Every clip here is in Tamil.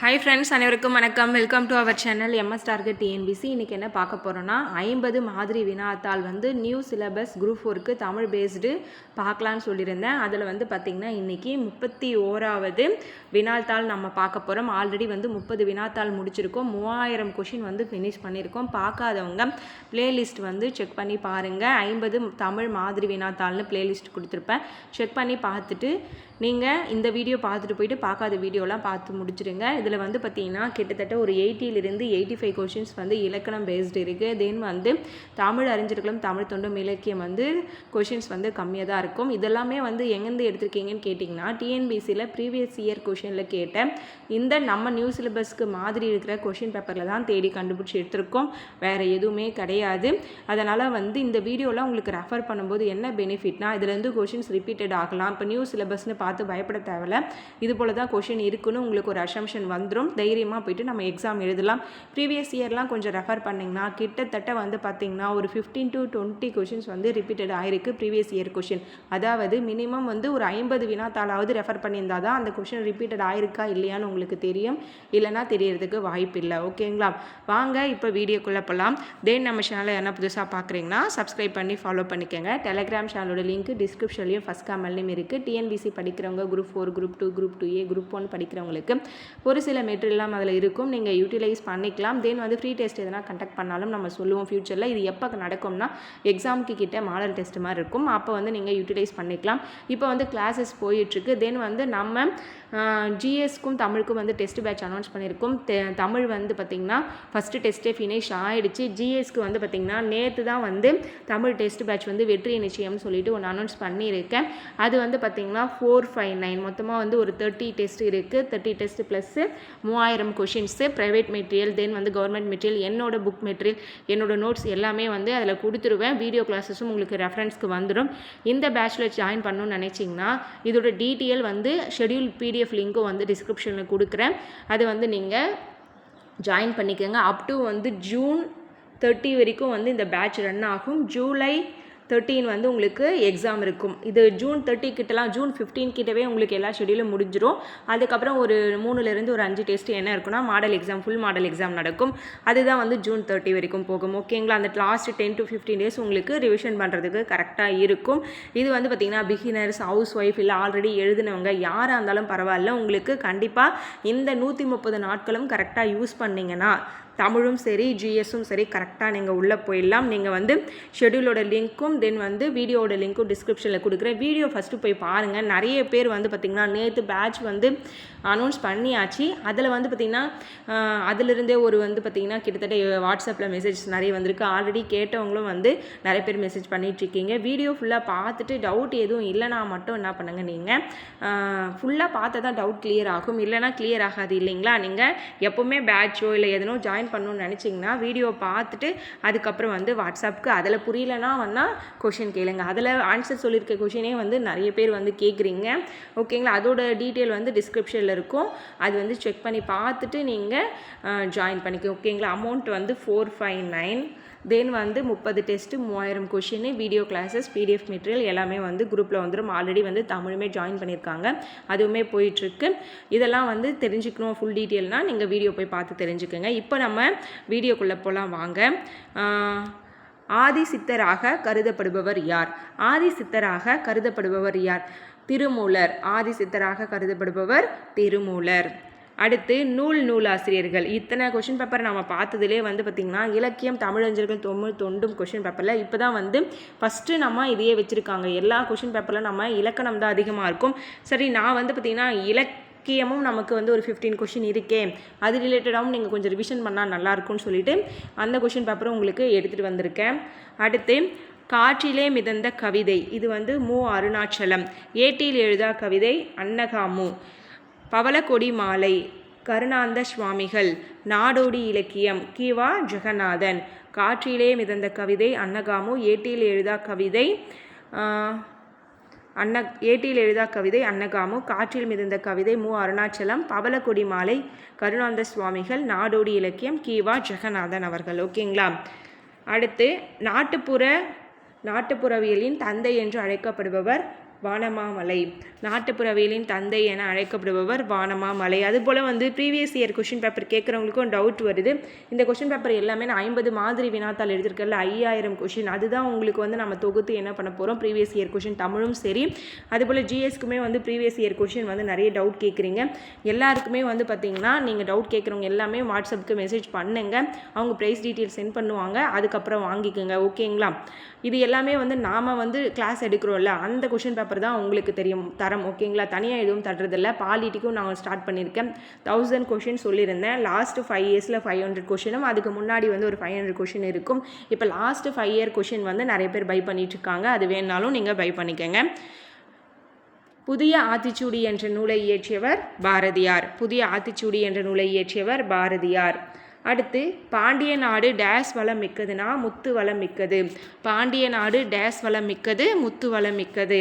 ஹாய் ஃப்ரெண்ட்ஸ் அனைவருக்கும் வணக்கம். Welcome to our channel MS target TNPSC இன்றைக்கி என்ன பார்க்க போகிறோன்னா ஐம்பது மாதிரி வினாத்தாள் வந்து நியூ சிலபஸ் குரூப் ஃபோருக்கு தமிழ் பேஸ்டு பார்க்கலான்னு சொல்லியிருந்தேன். அதில் வந்து பார்த்திங்கன்னா இன்றைக்கி முப்பத்தி ஓராவது வினாத்தாள் நம்ம பார்க்க போகிறோம் ஆல்ரெடி வந்து முப்பது வினாத்தாள் முடிச்சிருக்கோம். மூவாயிரம் கொஷின் வந்து ஃபினிஷ் பண்ணியிருக்கோம். பார்க்காதவங்க பிளேலிஸ்ட் வந்து செக் பண்ணி பாருங்கள் ஐம்பது தமிழ் மாதிரி வினாத்தாள்னு பிளேலிஸ்ட் கொடுத்துருப்பேன். செக் பண்ணி பார்த்துட்டு நீங்கள் இந்த வீடியோ பார்த்துட்டு போயிட்டு பார்க்காத வீடியோலாம் பார்த்து முடிச்சிடுங்க இதில் வந்து பார்த்தீங்கன்னா கிட்டத்தட்ட ஒரு எயிட்டிலிருந்து எயிட்டி ஃபைவ் கொஷின்ஸ் வந்து இலக்கணம் பேஸ்டு இருக்குது தென் வந்து தமிழ் அறிஞர்களும் தமிழ் தொண்டும் இலக்கியம் வந்து கொஷின்ஸ் வந்து கம்மியாக தான் இருக்கும். இதெல்லாமே வந்து எங்கேருந்து எடுத்திருக்கீங்கன்னு கேட்டிங்கன்னா டிஎன்பிசியில் ப்ரீவியஸ் இயர் கொஷினில் கேட்ட இந்த நம்ம நியூ சிலபஸ்க்கு மாதிரி இருக்கிற கொஷின் பேப்பரில் தான் தேடி கண்டுபிடிச்சி எடுத்திருக்கோம். வேறு எதுவுமே கிடையாது. அதனால் வந்து இந்த வீடியோவில் உங்களுக்கு ரெஃபர் பண்ணும்போது என்ன பெனிஃபிட்னா இதுலேருந்து கொஷின்ஸ் ரிப்பீட்டட் ஆகலாம். இப்போ நியூ சிலபஸ்னு பார்த்து பயப்பட தேவையில்ல இது போல் தான் கொஷின் இருக்குன்னு உங்களுக்கு ஒரு அசம்ஷன் வந்துடும் தைரியமாக போயிட்டு நம்ம எக்ஸாம் எழுதலாம். ப்ரீவியஸ் இயர்லாம் கொஞ்சம் ரெஃபர் பண்ணிங்கன்னா கிட்டத்தட்ட வந்து பார்த்திங்கன்னா ஒரு ஃபிஃப்டீன் டு டுவெண்ட்டி கொஷின்ஸ் வந்து ரிப்பீட்டட் ஆயிருக்கு ப்ரீவியஸ் இயர் கொஷின் அதாவது மினிமம் வந்து ஒரு ஐம்பது வினாத்தாளாவது ரெஃபர் பண்ணியிருந்தால் தான் அந்த கொஷின் ரிப்பீட்டட் ஆயிருக்கா இல்லையான்னு உங்களுக்கு தெரியும். இல்லைனா தெரியறதுக்கு வாய்ப்பு இல்லை. ஓகேங்களா வாங்க இப்போ வீடியோக்குள்ளே போகலாம் தென் நம்ம சேனலில் என்ன புதுசாக பார்க்குறீங்கன்னா சப்ஸ்கிரைப் பண்ணி ஃபாலோ பண்ணிக்கோங்க. டெலிகிராம் சேனலோட லிங்க் டிஸ்கிரிப்ஷன்லையும் ஃபஸ்ட் கமெண்ட்லையும் இருக்குது டிஎன்பிசி படிக்கிறவங்க group four group two group two A group one படிக்கிறவங்களுக்கு ஒரு சில மெட்டீரியல்லாம் அதில் இருக்கும். நீங்கள் யூட்டிலைஸ் பண்ணிக்கலாம். தென் வந்து ஃப்ரீ டெஸ்ட் எதனா கண்டக்ட் பண்ணாலும் நம்ம சொல்லுவோம் ஃப்யூச்சரில் இது எப்போ நடக்கும்னா எக்ஸாமுக்கு கிட்ட மாடல் டெஸ்ட் மாதிரி இருக்கும். அப்போ வந்து நீங்கள் யூட்டிலைஸ் பண்ணிக்கலாம். இப்போ வந்து கிளாஸஸ் போயிட்டுருக்கு தென் வந்து நம்ம ஜிஎஸ்க்கும் தமிழுக்கும் வந்து டெஸ்ட் பேட்ச் அனௌன்ஸ் பண்ணியிருக்கோம். தெ- தமிழ் வந்து பார்த்திங்கன்னா ஃபஸ்ட்டு டெஸ்ட்டே ஃபினிஷ் ஆகிடுச்சு ஜிஎஸ்க்கு வந்து பார்த்திங்கன்னா நேற்று தான் வந்து தமிழ் டெஸ்ட் பேட்ச் வந்து வெற்றி நிச்சயம்னு சொல்லிட்டு ஒன்று அனௌன்ஸ் பண்ணியிருக்கேன். அது வந்து பார்த்திங்கன்னா ஃபோர் ஃபைவ் நைன் மொத்தமாக வந்து ஒரு தேர்ட்டி டெஸ்ட் இருக்குது தேர்ட்டி டெஸ்ட் ப்ளஸ்ஸு மூவாயிரம் கொஷின்ஸு ப்ரைவேட் மெட்டீரியல் தென் வந்து கவர்மெண்ட் மெட்டீரியல் என்னோட புக் மெட்டீரியல் என்னோட நோட்ஸ் எல்லாமே வந்து அதில் கொடுத்துருவேன். வீடியோ கிளாஸஸும் உங்களுக்கு ரெஃபரன்ஸ்க்கு வந்துடும் இந்த பேட்சில் ஜாயின் பண்ணணும்னு நினச்சிங்கன்னா இதோட டீட்டெயில் வந்து ஷெட்யூல் பிடிஎஃப் லிங்க்கும் வந்து டிஸ்கிரிப்ஷனில் கொடுக்குறேன். அது வந்து நீங்கள் ஜாயின் பண்ணிக்கோங்க. அப் டு வந்து ஜூன் தேர்ட்டி வரைக்கும் வந்து இந்த பேட்ச் ரன் ஆகும். ஜூலை தேர்ட்டீன் வந்து உங்களுக்கு எக்ஸாம் இருக்கும். இது ஜூன் தேர்ட்டி கிட்டலாம் ஜூன் ஃபிஃப்டீன் கிட்டவே உங்களுக்கு எல்லா ஷெடியூலும் முடிஞ்சிடும் அதுக்கப்புறம் ஒரு மூணுலேருந்து ஒரு அஞ்சு டெஸ்ட் என்ன இருக்குன்னா model exam full model exam நடக்கும். அதுதான் வந்து ஜூன் தேர்ட்டி வரைக்கும் போகும். ஓகேங்களா அந்த last ten to fifteen days உங்களுக்கு ரிவிஷன் பண்ணுறதுக்கு கரெக்டாக இருக்கும். இது வந்து பார்த்திங்கன்னா பிகினர்ஸ் ஹவுஸ் ஒய்ஃப் இல்லை ஆல்ரெடி எழுதினவங்க யாராக இருந்தாலும் பரவாயில்ல. உங்களுக்கு கண்டிப்பாக இந்த நூற்றி முப்பது நாட்களும் கரெக்டாக யூஸ் பண்ணிங்கன்னா தமிழும் சரி ஜிஎஸும் சரி கரெக்டாக நீங்கள் உள்ளே போயிடலாம். நீங்கள் வந்து ஷெடியூலோட லிங்க்கும் தென் வந்து வீடியோட லிங்க்கும் டிஸ்கிரிப்ஷனில் கொடுக்குறேன். வீடியோ ஃபஸ்ட்டு போய் பாருங்கள் நிறைய பேர் வந்து பார்த்திங்கன்னா நேற்று பேட்ச் வந்து அனௌன்ஸ் பண்ணியாச்சு. அதில் வந்து பார்த்திங்கன்னா அதிலிருந்தே ஒரு வந்து பார்த்திங்கன்னா கிட்டத்தட்ட வாட்ஸ்அப்பில் மெசேஜ் நிறைய வந்திருக்கு. ஆல்ரெடி கேட்டவங்களும் வந்து நிறைய பேர் மெசேஜ் பண்ணிகிட்ருக்கீங்க வீடியோ ஃபுல்லாக பார்த்துட்டு டவுட் எதுவும் இல்லைனா மட்டும் என்ன பண்ணுங்கள் நீங்கள் ஃபுல்லாக பார்த்தா தான் டவுட் கிளியர் ஆகும். இல்லைனா கிளியர் ஆகாது இல்லைங்களா? நீங்கள் எப்போவுமே பேட்சோ இல்லை எதனோ ஜாயின் பண்ணணும்னு நினச்சிங்கன்னா வீடியோ பார்த்துட்டு அதுக்கப்புறம் வந்து வாட்ஸ்அப்புக்கு அதில் புரியலனா வந்தால் கொஷின் கேளுங்க. அதில் ஆன்சர் சொல்லியிருக்க கொஷினே வந்து நிறைய பேர் வந்து கேட்குறீங்க ஓகேங்களா அதோட டீட்டெயில் வந்து டிஸ்கிரிப்ஷனில் இருக்கும். அது வந்து செக் பண்ணி பார்த்துட்டு நீங்கள் ஜாயின் பண்ணிக்க. ஓகேங்களா அமௌண்ட் வந்து ஃபோர் ஃபைவ் நைன் தென் வந்து முப்பது டெஸ்ட்டு மூவாயிரம் question video classes PDF material எல்லாமே வந்து குரூப்பில் வந்துடும் ஆல்ரெடி வந்து தமிழுமே ஜாயின் பண்ணியிருக்காங்க அதுவுமே போயிட்டுருக்கு. இதெல்லாம் வந்து தெரிஞ்சுக்கணும் ஃபுல் டீட்டெயில்னால் நீங்கள் வீடியோ போய் பார்த்து தெரிஞ்சுக்கோங்க. இப்போ நம்ம வீடியோக்குள்ளே போகலாம் வாங்க. ஆதி சித்தராக கருதப்படுபவர் யார்? ஆதி சித்தராக கருதப்படுபவர் யார்? திருமூலர். ஆதி சித்தராக கருதப்படுபவர் திருமூலர். அடுத்து நூல் நூலாசிரியர்கள். இத்தனை கொஷின் பேப்பர் நம்ம பார்த்ததுலே வந்து பார்த்திங்கன்னா இலக்கியம் தமிழஞ்சர்கள் தொமிழ் தொண்டும் கொஷின் பேப்பரில் இப்போ தான் வந்து ஃபஸ்ட்டு நம்ம இதையே வச்சுருக்காங்க. எல்லா கொஷின் பேப்பரில் நம்ம இலக்கணம் தான் அதிகமாக இருக்கும். சரி நான் வந்து பார்த்திங்கன்னா இலக்கியமும் நமக்கு வந்து ஒரு ஃபிஃப்டீன் கொஷின் இருக்கே. அது ரிலேட்டடாகவும் நீங்கள் கொஞ்சம் ரிவிஷன் பண்ணால் நல்லாயிருக்கும்னு சொல்லிட்டு அந்த கொஷின் பேப்பரும் உங்களுக்கு எடுத்துகிட்டு வந்திருக்கேன். அடுத்து காற்றிலே மிதந்த கவிதை. இது வந்து மு அருணாச்சலம். ஏட்டியில் எழுதா கவிதை அன்னகாமு. பவளக்கொடி மாலை கருணாந்த சுவாமிகள் நாடோடி இலக்கியம் கிவா ஜெகநாதன். காற்றிலே மிதந்த கவிதை அன்னகாமு ஏட்டியில் எழுதா கவிதை அன்ன ஏட்டியில் எழுதா கவிதை அன்னகாமு காற்றில் மிதந்த கவிதை மு. அருணாச்சலம் பவளக்குடி மாலை கருணாந்த சுவாமிகள் நாடோடி இலக்கியம் கிவா ஜெகநாதன் அவர்கள். ஓகேங்களா? அடுத்து நாட்டுப்புற நாட்டுப்புறவியலின் தந்தை என்று அழைக்கப்படுபவர் வானமாமலை. நாட்டுப்புறவியலின் தந்தை என அழைக்கப்படுபவர் வானமாமலை. அதுபோல் வந்து ப்ரீவியஸ் இயர் கொஷின் பேப்பர் கேட்குறவங்களுக்கும் டவுட் வருது. இந்த கொஷின் பேப்பர் எல்லாமே நான் ஐம்பது மாதிரி வினாத்தாள் எழுதியிருக்கல ஐயாயிரம் கொஷின் அதுதான் உங்களுக்கு வந்து நம்ம தொகுத்து என்ன பண்ண போகிறோம் ப்ரீவியஸ் இயர் கொஷின் தமிழும் சரி. அதுபோல் ஜிஎஸ்க்குமே வந்து ப்ரீவியஸ் இயர் கொஷின் வந்து நிறைய டவுட் கேட்குறீங்க. எல்லாருக்குமே வந்து பார்த்தீங்கன்னா நீங்கள் டவுட் கேட்குறவங்க எல்லாமே வாட்ஸ்அப்புக்கு மெசேஜ் பண்ணுங்க. அவங்க ப்ரைஸ் டீட்டெயில் சென்ட் பண்ணுவாங்க. அதுக்கப்புறம் வாங்கிக்கோங்க. ஓகேங்களா இது எல்லாமே வந்து நாம் வந்து கிளாஸ் எடுக்கிறோம்ல. அந்த கொஷின் பேப்பர் தான் உங்களுக்கு தெரியும் தரம். ஓகேங்களா தனியாக எதுவும் தட்டுறதில்ல பாலிட்டிக்கும் நான் ஸ்டார்ட் பண்ணியிருக்கேன். தௌசண்ட் கொஷின் சொல்லியிருந்தேன். லாஸ்ட் ஃபைவ் இயர்ஸில் ஃபைவ் ஹண்ட்ரட் கொஷினும் அதுக்கு முன்னாடி வந்து ஒரு ஃபைவ் ஹண்ட்ரட் கொஷின் இருக்கும். இப்போ லாஸ்ட்டு ஃபைவ் இயர் கொஷின் வந்து நிறைய பேர் பை பண்ணிகிட்ருக்காங்க அது வேணாலும் நீங்கள் பை பண்ணிக்கோங்க. புதிய ஆத்திச்சூடி என்ற நூலை இயற்றியவர் பாரதியார். புதிய ஆத்திச்சூடி என்ற நூலை இயற்றியவர் பாரதியார். அடுத்து பாண்டிய நாடு டேஸ் வளம் மிக்கதுனா முத்து வளம் மிக்கது. பாண்டிய நாடு டேஸ் வளம் மிக்கது முத்து வளம் மிக்கது.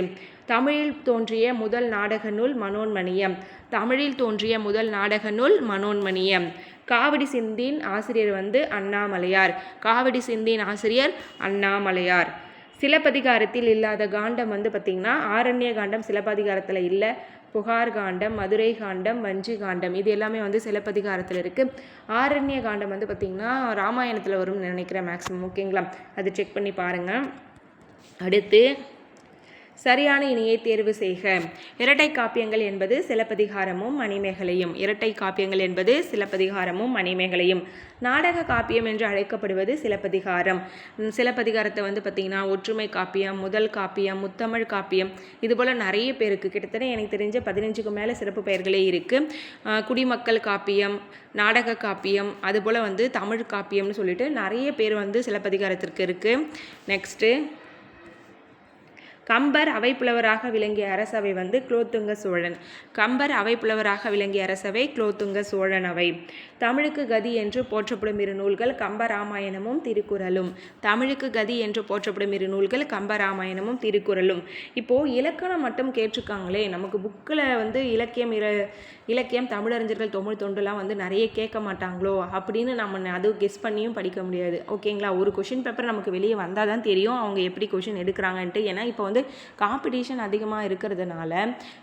தமிழில் தோன்றிய முதல் நாடக நூல் மனோன்மணியம். தமிழில் தோன்றிய முதல் நாடக நூல் மனோன்மணியம். காவடி சிந்தின் ஆசிரியர் வந்து அண்ணாமலையார். காவடி சிந்தின் ஆசிரியர் அண்ணாமலையார். சிலப்பதிகாரத்தில் இல்லாத காண்டம் வந்து பார்த்திங்கன்னா ஆரண்ய காண்டம் சிலப்பதிகாரத்தில் இல்லை. புகார் காண்டம் மதுரை காண்டம் வஞ்சி காண்டம் இது எல்லாமே வந்து சிலப்பதிகாரத்தில் இருக்குது ஆரண்ய காண்டம் வந்து பார்த்திங்கன்னா ராமாயணத்தில் வரும்னு நினைக்கிறேன் மேக்ஸிமம் ஓகேங்களா அது செக் பண்ணி பாருங்கள் அடுத்து சரியான இணையை தேர்வு செய்க. இரட்டை காப்பியங்கள் என்பது சிலப்பதிகாரமும் மணிமேகலையும். இரட்டை காப்பியங்கள் என்பது சிலப்பதிகாரமும் மணிமேகலையும். நாடக காப்பியம் என்று அழைக்கப்படுவது சிலப்பதிகாரம். சிலப்பதிகாரத்தை வந்து பார்த்திங்கன்னா ஒற்றுமை காப்பியம் முதல் காப்பியம் முத்தமிழ் காப்பியம் இதுபோல் நிறைய பேருக்கு கிட்டத்தட்ட எனக்கு தெரிஞ்ச பதினஞ்சுக்கு மேலே சிறப்பு பெயர்களே இருக்குது குடிமக்கள் காப்பியம் நாடக காப்பியம் அதுபோல் வந்து தமிழ் காப்பியம்னு சொல்லிட்டு நிறைய பேர் வந்து சிலப்பதிகாரத்திற்கு இருக்குது நெக்ஸ்ட்டு. கம்பர் அவைப்புலவராக விளங்கிய அரசவை வந்து குலோத்துங்க சோழன். கம்பர் அவைப்புலவராக விளங்கிய அரசவை குலோத்துங்க சோழன் அவை. தமிழுக்கு கதி என்று போற்றப்படும் இரு நூல்கள் கம்பராமாயணமும் திருக்குறளும். தமிழுக்கு கதி என்று போற்றப்படும் இரு நூல்கள் கம்பராமாயணமும் திருக்குறளும். இப்போது இலக்கணம் மட்டும் கேட்டிருக்காங்களே நமக்கு புக்கில் வந்து இலக்கியம் இர இலக்கியம் தமிழறிஞர்கள் தமிழ் தொண்டுலாம் வந்து நிறைய கேட்க மாட்டாங்களோ அப்படின்னு நம்ம அது கெஸ் பண்ணியும் படிக்க முடியாது. ஓகேங்களா? ஒரு கொஷின் பேப்பர் நமக்கு வெளியே வந்தால் தான் தெரியும் அவங்க எப்படி கொஷின் எடுக்கிறாங்கன்ட்டு. ஏன்னா இப்போ வந்து காம்படிஷன் அதிகமாக இருக்கிறதுனால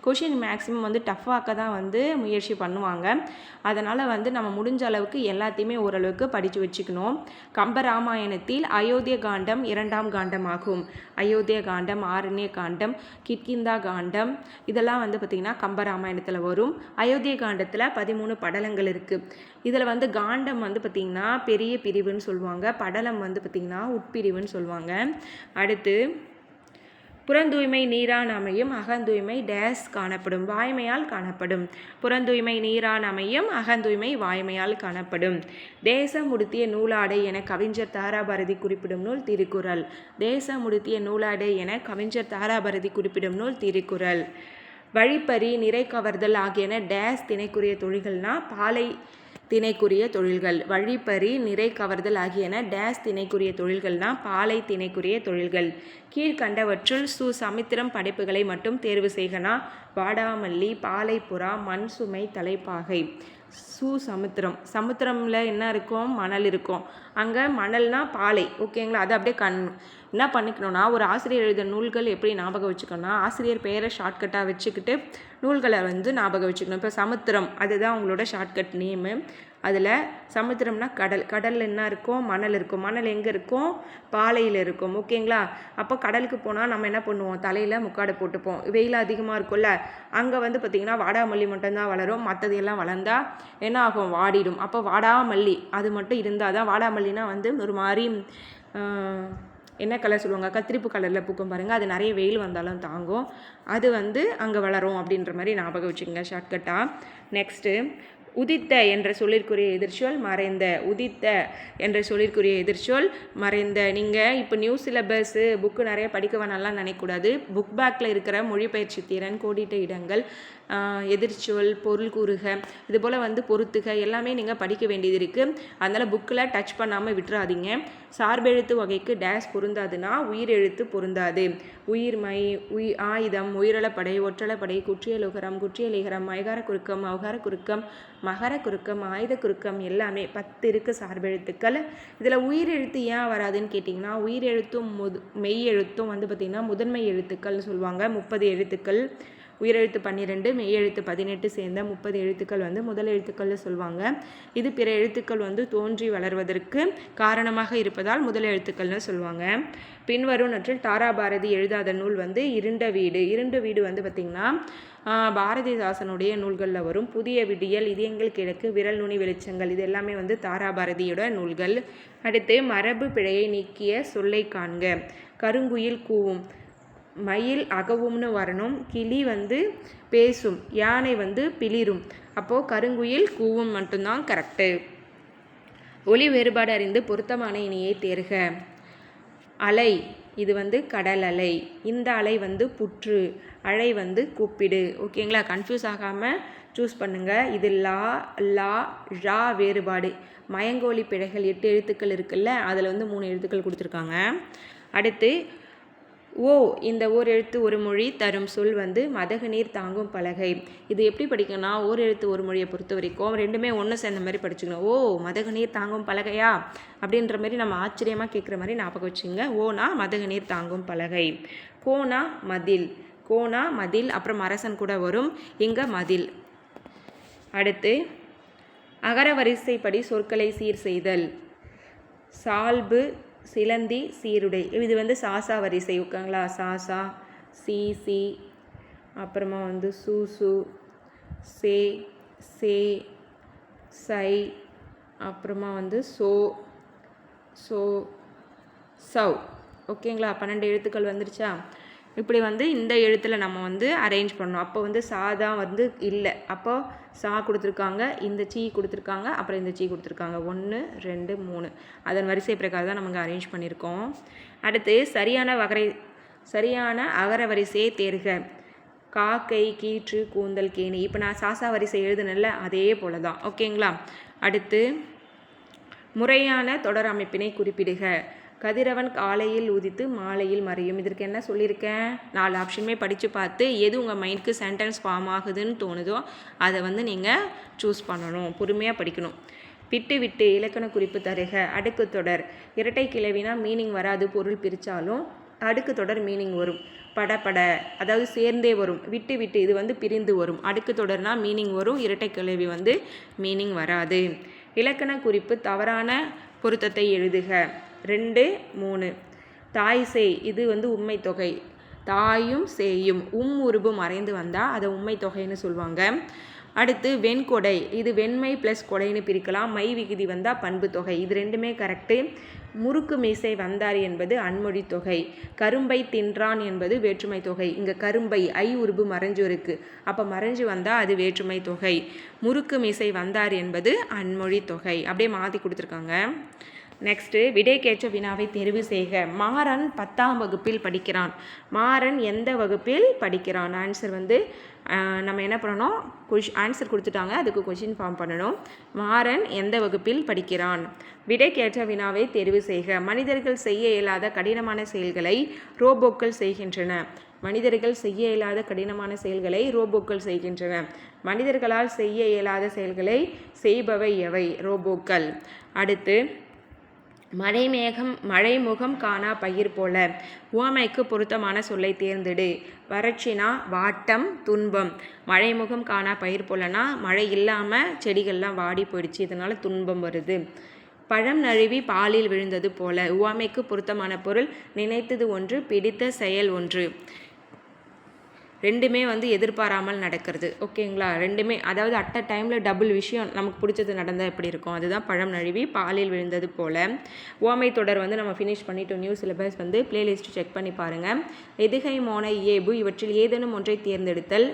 கொஷின் மேக்ஸிமம் வந்து டஃப்பாக்க தான் வந்து முயற்சி பண்ணுவாங்க. அதனால் வந்து நம்ம முடிஞ்ச அளவுக்கு எல்லாத்தையுமே ஓரளவுக்கு படித்து வச்சுக்கணும். கம்பராமாயணத்தில் அயோத்திய காண்டம் இரண்டாம் காண்டம் ஆகும் அயோத்திய காண்டம் ஆரண்ய காண்டம் கிட்கிந்தா காண்டம் இதெல்லாம் வந்து பார்த்திங்கன்னா கம்பராமாயணத்தில் வரும். அயோத்திய காண்டத்தில் பதிமூணு படலங்கள் இருக்குது இதில் வந்து காண்டம் வந்து பார்த்திங்கன்னா பெரிய பிரிவுன்னு சொல்லுவாங்க. படலம் வந்து பார்த்திங்கன்னா உட்பிரிவுன்னு சொல்லுவாங்க. அடுத்து புறந்தூய்மை நீரான் அமையும் அகந்தூய்மை டேஸ் காணப்படும் வாய்மையால் காணப்படும். புறந்தூய்மை நீரான் அமையும் அகந்தூய்மை வாய்மையால் காணப்படும். தேசம் உடுத்திய நூலாடை என கவிஞர் தாராபாரதி குறிப்பிடும் நூல் திருக்குறள். தேசம் உடுத்திய நூலாடை என கவிஞர் தாராபாரதி குறிப்பிடும் நூல் திருக்குறள். வழிப்பறி நிறை கவர்தல் ஆகியன டேஸ் திணைக்குரிய தொழில்கள்னால் பாலை திணைக்குரிய தொழில்கள் வழிப்பறி நிறை கவர்தல் ஆகியன டேஸ் திணைக்குரிய தொழில்கள்னா பாலை திணைக்குரிய தொழில்கள். கீழ்கண்டவற்றுள் சு சமுத்திரம் படைப்புகளை மட்டும் தேர்வு செய்கனா வாடாமல்லி பாலைப்புறா மண் சுமை தலைப்பாகை. சு சமுத்திரம். சமுத்திரமில் என்ன இருக்கும்? மணல் இருக்கும். அங்கே மணல்னால் பாலை. ஓகேங்களா அது அப்படியே கண் என்ன பண்ணிக்கணும்னா ஒரு ஆசிரியர் எழுத நூல்கள் எப்படி ஞாபகம் வச்சுக்கணும்னா ஆசிரியர் பெயரை ஷார்ட்கட்டாக வச்சுக்கிட்டு நூல்களை வந்து ஞாபகம் வச்சுக்கணும். இப்போ சமுத்திரம் அதுதான் உங்களோட ஷார்ட்கட் நேமு அதில் சமுத்திரம்னா கடல். கடலில் என்ன இருக்கும் மணல் இருக்கும். மணல் எங்கே இருக்கும் பாலையில் இருக்கும். ஓகேங்களா? அப்போ கடலுக்கு போனால் நம்ம என்ன பண்ணுவோம்? தலையில் முக்காடு போட்டுப்போம். வெயில் அதிகமாக இருக்கும்ல அங்கே வந்து பார்த்திங்கன்னா வாடாமல்லி மட்டும்தான் வளரும். மற்றது எல்லாம் வளர்ந்தால் என்ன ஆகும்? வாடிடும். அப்போ வாடாமல்லி அது மட்டும் இருந்தால் தான் வாடாமல்லினா வந்து ஒரு மாதிரி என்ன கலர் சொல்லுவாங்க? கத்திரிப்பு கலரில் பூக்கும் பாருங்கள் அது நிறைய வெயில் வந்தாலும் தாங்கும். அது வந்து அங்கே வளரும் அப்படின்ற மாதிரி ஞாபகம் வச்சுக்கோங்க ஷார்ட்கட்டாக நெக்ஸ்ட்டு உதித்த என்ற சொல்லிற்குரிய எதிர்ச்சொல் மறைந்த உதித்த என்ற சொல்லிற்குரிய எதிர்ச்சொல் மறைந்த. நீங்கள் இப்போ நியூ சிலபஸ்ஸு புக்கு நிறைய படிக்க வேணாலாம் நினைக்கக்கூடாது. புக் பேக்கில் இருக்கிற மொழிபெயர்ச்சி திறன் கோடிட்ட இடங்கள் எதிர்ச்சொல் பொருள் கூறுக இது போல் வந்து பொருத்துக எல்லாமே நீங்கள் படிக்க வேண்டியது இருக்குது அதனால் புக்கில் டச் பண்ணாமல் விட்டுறாதீங்க. சார்பெழுத்து வகைக்கு டேஸ் பொருந்தாதுன்னா உயிரெழுத்து பொருந்தாது. உயிர்மை உயிர் ஆயுதம் உயிரளப்படை ஒற்றளப்படை குற்றியலுகரம் குற்றியலிகரம் மைகார குறுக்கம் அவகார குறுக்கம் மகர குறுக்கம் ஆயுத குறுக்கம் எல்லாமே பத்து இருக்குது சார்பெழுத்துக்கள் இதில் உயிரெழுத்து ஏன் வராதுன்னு கேட்டிங்கன்னா உயிரெழுத்தும் முது மெய் எழுத்தும் வந்து பார்த்திங்கன்னா முதன்மை எழுத்துக்கள்னு சொல்லுவாங்க. முப்பது எழுத்துக்கள். உயிரெழுத்து பன்னிரெண்டு மெய் எழுத்து பதினெட்டு சேர்ந்த முப்பது எழுத்துக்கள் வந்து முதல் எழுத்துக்கள்னு சொல்லுவாங்க இது பிற எழுத்துக்கள் வந்து தோன்றி வளர்வதற்கு காரணமாக இருப்பதால் முதல் எழுத்துக்கள்னு சொல்லுவாங்க பின்வரும் நற்றில் தாரா பாரதி எழுதாத நூல் வந்து இருண்ட வீடு. இருண்ட வீடு வந்து பார்த்திங்கன்னா பாரதிதாசனுடைய நூல்களில் வரும். புதிய விடியல் இதயங்கள் கிழக்கு விரல் நுனி வெளிச்சங்கள் இது எல்லாமே வந்து தாரா பாரதியோட நூல்கள். அடுத்து மரபு பிழையை நீக்கிய சொல்லை காண்க. கருங்குயில் கூவும். மயில் அகவும்னு வரணும். கிளி வந்து பேசும். யானை வந்து பிளிரும். அப்போது கருங்குயில் கூவும் மட்டும்தான் கரெக்டு ஒளி வேறுபாடு அறிந்து பொருத்தமான இணையை தேர்க. அலை இது வந்து கடல் அலை. இந்த அலை வந்து புற்று. அலை வந்து கூப்பிடு. ஓகேங்களா? கன்ஃபியூஸ் ஆகாமல் சூஸ் பண்ணுங்கள் இது லா லா ழா வேறுபாடு. மயங்கோலி பிழைகள் எட்டு எழுத்துக்கள் இருக்குல்ல? அதில் வந்து மூணு எழுத்துக்கள் கொடுத்துருக்காங்க. அடுத்து ஓ இந்த ஓர் எழுத்து ஒரு மொழி தரும் சொல் வந்து மதகு நீர் தாங்கும் பலகை. இது எப்படி படிக்கணும்னா ஓர் எழுத்து ஒரு மொழியை பொறுத்த வரைக்கும் ரெண்டுமே ஒன்று சேர்ந்த மாதிரி படிச்சுக்கணும். ஓ மதகு நீர் தாங்கும் பலகையா? அப்படின்ற மாதிரி நம்ம ஆச்சரியமாக கேட்குற மாதிரி ஞாபகம் வச்சுங்க ஓனா மதகு நீர் தாங்கும் பலகை. கோனா மதில். கோனா மதில் அப்புறம் அரசன் கூட வரும். இங்கே மதில். அடுத்து அகர வரிசைப்படி சொற்களை சீர் செய்தல். சால்பு சிலந்தி சீருடை. இது வந்து சாசா வரிசை ஓகேங்களா? சாசா சி சி. அப்புறமா வந்து சூசு சே சே சை அப்புறமா வந்து சோ சோ சவ். ஓகேங்களா? பன்னெண்டு எழுத்துக்கள் வந்துருச்சா? இப்படி வந்து இந்த எழுத்தில் நம்ம வந்து அரேஞ்ச் பண்ணோம் அப்போ வந்து சாதா வந்து இல்லை. அப்போது சா கொடுத்துருக்காங்க இந்த சீ கொடுத்துருக்காங்க அப்புறம் இந்த சீ கொடுத்துருக்காங்க. ஒன்று ரெண்டு மூணு. அதன் வரிசை பிரகாரம் தான் நமக்கு அரேஞ்ச் பண்ணியிருக்கோம். அடுத்து சரியான வகரை சரியான அகர வரிசையை தேர்க. காக்கை கீற்று கூந்தல் கேணி. இப்போ நான் சாசா வரிசை எழுதுனேன்ல அதே போல தான் ஓகேங்களா? அடுத்து முறையான தொடர் அமைப்பினை குறிப்பிடுக. கதிரவன் காலையில் உதித்து மாலையில் மறையும். இதற்கு என்ன சொல்லியிருக்கேன்? நாலு ஆப்ஷனுமே படித்து பார்த்து எது உங்கள் மைண்டுக்கு சென்டென்ஸ் ஃபார்ம் ஆகுதுன்னு தோணுதோ அதை வந்து நீங்கள் சூஸ் பண்ணணும். பொறுமையாக படிக்கணும். விட்டு விட்டு இலக்கண குறிப்பு தருக. அடுக்கு தொடர். இரட்டை கிளவினா மீனிங் வராது பொருள் பிரித்தாலும் அடுக்கு தொடர் மீனிங் வரும். பட பட. அதாவது சேர்ந்தே வரும். விட்டு விட்டு. இது வந்து பிரிந்து வரும். அடுக்கு தொடர்னா மீனிங் வரும். இரட்டை கிளவி வந்து மீனிங் வராது. இலக்கண குறிப்பு தவறான பொருத்தத்தை எழுதுக. ரெண்டு மூணு. தாய் செய் இது வந்து உண்மை தொகை. தாயும் சேயும் உம் உருபு மறைந்து வந்தால் அதை உண்மை தொகைன்னு சொல்லுவாங்க. அடுத்து வெண்கொடை இது வெண்மை ப்ளஸ் கொடைன்னு பிரிக்கலாம். மை விகுதி வந்தால் பண்பு தொகை. இது ரெண்டுமே கரெக்டு முறுக்கு மீசை வந்தார் என்பது அன்மொழி தொகை. கரும்பை தின்றான் என்பது வேற்றுமை தொகை. இங்கே கரும்பை ஐ உருபு மறைஞ்சு இருக்கு. அப்போ மறைஞ்சு வந்தால் அது வேற்றுமை தொகை. முறுக்கு மீசை வந்தார் என்பது அன்மொழி தொகை. அப்படியே மாற்றி கொடுத்துருக்காங்க. நெக்ஸ்ட்டு விடைக்கேற்ற வினாவை தெரிவு செய்க. மாறன் பத்தாம் வகுப்பில் படிக்கிறான். மாறன் எந்த வகுப்பில் படிக்கிறான்? ஆன்சர் வந்து நம்ம என்ன பண்ணணும்? கொஷ் ஆன்சர் கொடுத்துட்டாங்க. அதுக்கு கொஷின் ஃபார்ம் பண்ணணும். மாறன் எந்த வகுப்பில் படிக்கிறான்? விடைக்கேற்ற வினாவை தெரிவு செய்க. மனிதர்கள் செய்ய இயலாத கடினமான செயல்களை ரோபோக்கள் செய்கின்றன. மனிதர்கள் செய்ய இயலாத கடினமான செயல்களை ரோபோக்கள் செய்கின்றன. மனிதர்களால் செய்ய இயலாத செயல்களை செய்பவை எவை? ரோபோக்கள். அடுத்து மழைமேகம் மழை முகம் காணா பயிர் போல. உவமைக்கு பொருத்தமான சொல்லை தேர்ந்தெடு. வறட்சினா வாட்டம் துன்பம். மழை முகம் காணா பயிர் போலனா மழை இல்லாமல் செடிகள்லாம் வாடி போயிடுச்சு. இதனால் துன்பம் வருது. பழம் நழுவி பாலில் விழுந்தது போல. உவமைக்கு பொருத்தமான பொருள் நினைத்தது ஒன்று பிடித்த செயல் ஒன்று. ரெண்டுமே வந்து எதிர்பாராமல் நடக்கிறது. ஓகேங்களா? ரெண்டுமே அதாவது அட் அ டைமில் டபுள் விஷயம் நமக்கு பிடிச்சது நடந்தால் எப்படி இருக்கும்? அதுதான் பழம் நழுவி பாலில் விழுந்தது போல். ஓமை தொடர் வந்து நம்ம ஃபினிஷ் பண்ணிட்டோம். நியூ சிலபஸ் வந்து பிளேலிஸ்ட் செக் பண்ணி பாருங்கள் எதுகை மோனை ஏபு இவற்றில் ஏதேனும் ஒன்றை தேர்ந்தெடுத்தல்.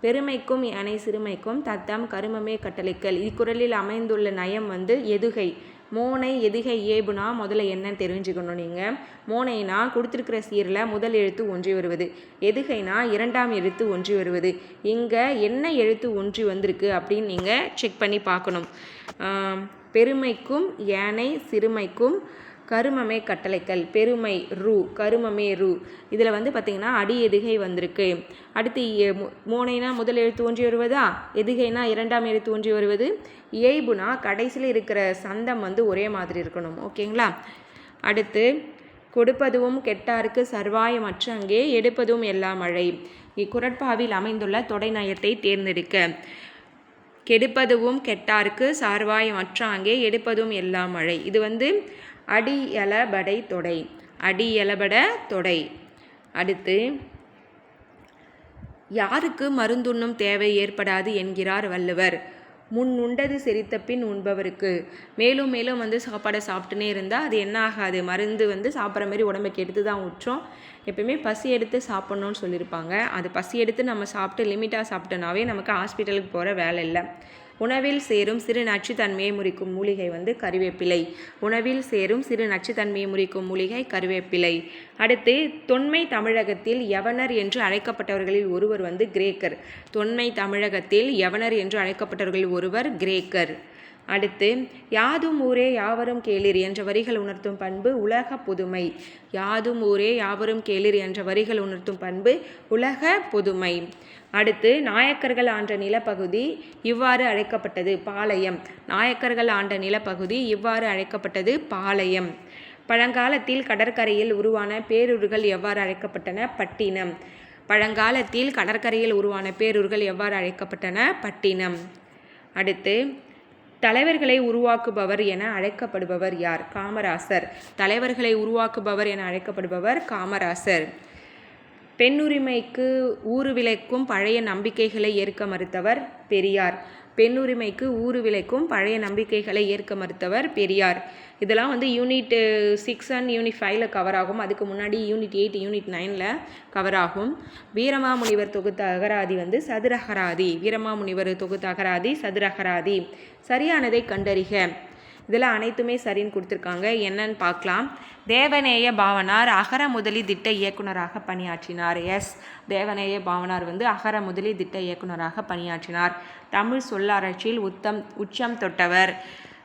பெருமைக்கும் யானை சிறுமைக்கும் தத்தம் கருமமே கட்டளைக்கல். இக்குறளில் அமைந்துள்ள நயம் வந்து எதுகை? மோனை எதுகை ஏபுனா முதல்ல என்னன்னு தெரிஞ்சுக்கணும் நீங்கள் மோனைனா கொடுத்துருக்கிற சீரில் முதல் எழுத்து ஒன்றி வருவது. எதுகைனா இரண்டாம் எழுத்து ஒன்றி வருவது. இங்கே என்ன எழுத்து ஒன்றி வந்திருக்கு அப்படின்னு நீங்கள் செக் பண்ணி பார்க்கணும். பெருமைக்கும் யானை சிறுமைக்கும் கருமமே கட்டளைக்கல் பெருமை ரூ கருமமே ரூ. இதில் வந்து பார்த்திங்கன்னா அடி எதுகை வந்திருக்கு. அடுத்து எ- மோனைனா முதல் எழுத்து ஒன்றி வருவதா? எதுகைனா இரண்டாம் எழுத்து தோன்றி வருவது? இயைபுனா கடைசியில் இருக்கிற சந்தம் வந்து ஒரே மாதிரி இருக்கணும். ஓகேங்களா? அடுத்து கொடுப்பதுவும் கெட்டாருக்கு சர்வாயமற்ற அங்கே எடுப்பதும் எல்லா மழை. இக்குரட்பாவில் அமைந்துள்ள தொடை நயத்தை தேர்ந்தெடுக்க. கெடுப்பதுவும் கெட்டார்க்கு சார்வாய் மற்றாங்கே எடுப்பதும் எல்லா மழை. இது வந்து அடி தொடை. அடி தொடை. அடுத்து யாருக்கு மருந்துண்ணும் தேவை ஏற்படாது என்கிறார் வள்ளுவர். முன் உண்டது செரித்த பின் உண்பவருக்கு. மேலும் மேலும் வந்து சாப்பாடை சாப்பிட்டுனே இருந்தால் அது என்ன ஆகாது. மருந்து வந்து சாப்பிட்ற மாதிரி உடம்பை கெடுத்து தான் ஊற்றும் எப்பயுமே பசி எடுத்து சாப்பிட்ணுன்னு சொல்லியிருப்பாங்க. அது பசி எடுத்து நம்ம சாப்பிட்டு லிமிட்டாக சாப்பிட்டோனாவே நமக்கு ஹாஸ்பிட்டலுக்கு போகிற வேலை இல்லை. உணவில் சேரும் சிறு நச்சுத்தன்மையை முறிக்கும் மூலிகை வந்து கருவேப்பிலை. உணவில் சேரும் சிறு நச்சுத்தன்மையை முறிக்கும் மூலிகை கருவேப்பிலை. அடுத்து தொன்மை தமிழகத்தில் யவனர் என்று அழைக்கப்பட்டவர்களில் ஒருவர் வந்து கிரேக்கர். தொன்மை தமிழகத்தில் யவனர் என்று அழைக்கப்பட்டவர்களில் ஒருவர் கிரேக்கர். அடுத்து யாதும் ஊரே யாவரும் கேளிர் என்ற வரிகள் உணர்த்தும் பண்பு உலக புதுமை. யாதும் ஊரே யாவரும் கேளிர் என்ற வரிகள் உணர்த்தும் பண்பு உலக புதுமை. அடுத்து நாயக்கர்கள் ஆண்ட நிலப்பகுதி இவ்வாறு அழைக்கப்பட்டது பாளையம். நாயக்கர்கள் ஆண்ட நிலப்பகுதி இவ்வாறு அழைக்கப்பட்டது பாளையம். பழங்காலத்தில் கடற்கரையில் உருவான பேரூர்கள் எவ்வாறு அழைக்கப்பட்டன? பட்டினம். பழங்காலத்தில் கடற்கரையில் உருவான பேரூர்கள் எவ்வாறு அழைக்கப்பட்டன? பட்டினம். அடுத்து தலைவர்களை உருவாக்குபவர் என அழைக்கப்படுபவர் யார்? காமராசர். தலைவர்களை உருவாக்குபவர் என அழைக்கப்படுபவர் காமராசர். பெண்ணுரிமைக்கு ஊறு விளைக்கும் பழைய நம்பிக்கைகளை ஏற்க மறுத்தவர் பெரியார். பெண்ணுரிமைக்கு ஊறு விளைக்கும் பழைய நம்பிக்கைகளை ஏற்க மறுத்தவர் பெரியார். இதெல்லாம் வந்து யூனிட் சிக்ஸ் அண்ட் யூனிட் ஃபைவ்ல கவர் ஆகும். அதுக்கு முன்னாடி யூனிட் எயிட் யூனிட் நைனில் கவர் ஆகும். வீரமாமுனிவர் தொகுத்த அகராதி வந்து சதுரகராதி வீரமாமுனிவர் தொகுத்த அகராதி சதுரகராதி சரியானதை கண்டறிக. இதில் அனைத்துமே சரின்னு கொடுத்துருக்காங்க. என்னன்னு பார்க்கலாம். தேவநேய பாவனார் அகர முதலி திட்ட இயக்குனராக பணியாற்றினார். எஸ். தேவநேய பாவனார் வந்து அகர முதலி திட்ட இயக்குனராக பணியாற்றினார். தமிழ் சொல்லாராய்ச்சியில் உத்தம் உச்சம் தொட்டவர்.